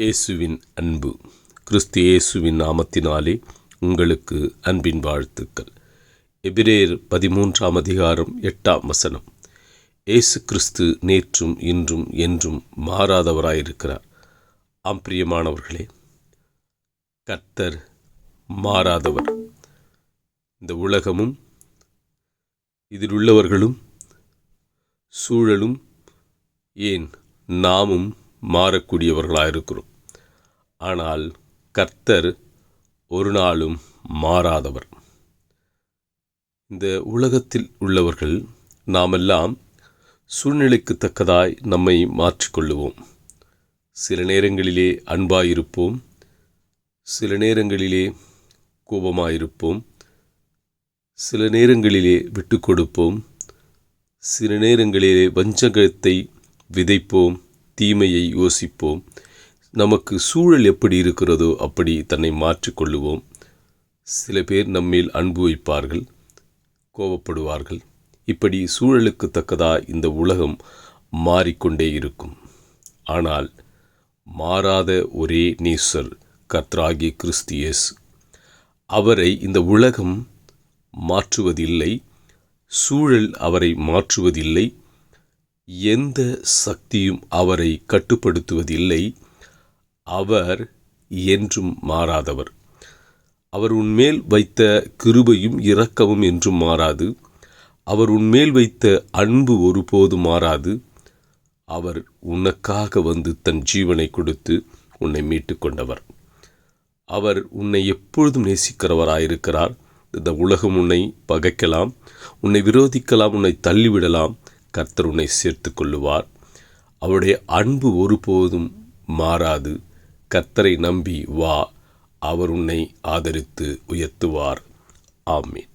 இயேசுவின் அன்பு. கிறிஸ்து இயேசுவின் நாமத்தினாலே உங்களுக்கு அன்பின் வாழ்த்துக்கள். எபிரேர் பதிமூன்றாம் அதிகாரம் எட்டாம் வசனம். இயேசு கிறிஸ்து நேற்றும் இன்றும் என்றும் மாறாதவராயிருக்கிறார். ஆம் பிரியமானவர்களே கர்த்தர் மாறாதவர். இந்த உலகமும் இதில் உள்ளவர்களும் சூழலும் ஏன் நாமும் மாறக்கூடியவர்களாக இருக்கிறோம் ஆனால் கர்த்தர் ஒரு நாளும் மாறாதவர். இந்த உலகத்தில் உள்ளவர்கள் நாமெல்லாம் சூழ்நிலைக்கு தக்கதாய் நம்மை மாற்றிக்கொள்ளுவோம். சில நேரங்களிலே அன்பாயிருப்போம் சில நேரங்களிலே கோபமாயிருப்போம் சில நேரங்களிலே விட்டு கொடுப்போம் சில நேரங்களிலே வஞ்சகத்தை விதைப்போம் தீமையை யோசிப்போம் நமக்கு சூழல் எப்படி இருக்கிறதோ அப்படி தன்னை மாற்றிக்கொள்ளுவோம். சில பேர் நம்மேல் அன்பு வைப்பார்கள் கோபப்படுவார்கள். இப்படி சூழலுக்கு தக்கதா இந்த உலகம் மாறிக்கொண்டே இருக்கும். ஆனால் மாறாத ஒரே நீசர் கத்ராகி கிறிஸ்தியஸ் அவரை இந்த உலகம் மாற்றுவதில்லை சூழல் அவரை மாற்றுவதில்லை எந்த சக்தியும் அவரை கட்டுப்படுத்துவதில்லை அவர் என்றும் மாறாதவர். அவர் உன்மேல் வைத்த கிருபையும் இரக்கமும் என்றும் மாறாது. அவர் உன்மேல் வைத்த அன்பு ஒருபோதும் மாறாது. அவர் உனக்காக வந்து தன் ஜீவனை கொடுத்து உன்னை மீட்டு கொண்டவர் அவர் உன்னை எப்பொழுதும் நேசிக்கிறவராயிருக்கிறார். இந்த உலகம் உன்னை பகைக்கலாம். உன்னை விரோதிக்கலாம். உன்னை தள்ளிவிடலாம். கர்த்தர் உன்னை சேர்த்து கொள்ளுவார் அவருடைய அன்பு ஒருபோதும் மாறாது. கத்தரை நம்பி வா அவர் உன்னை ஆதரித்து உயர்த்துவார். ஆமீன்.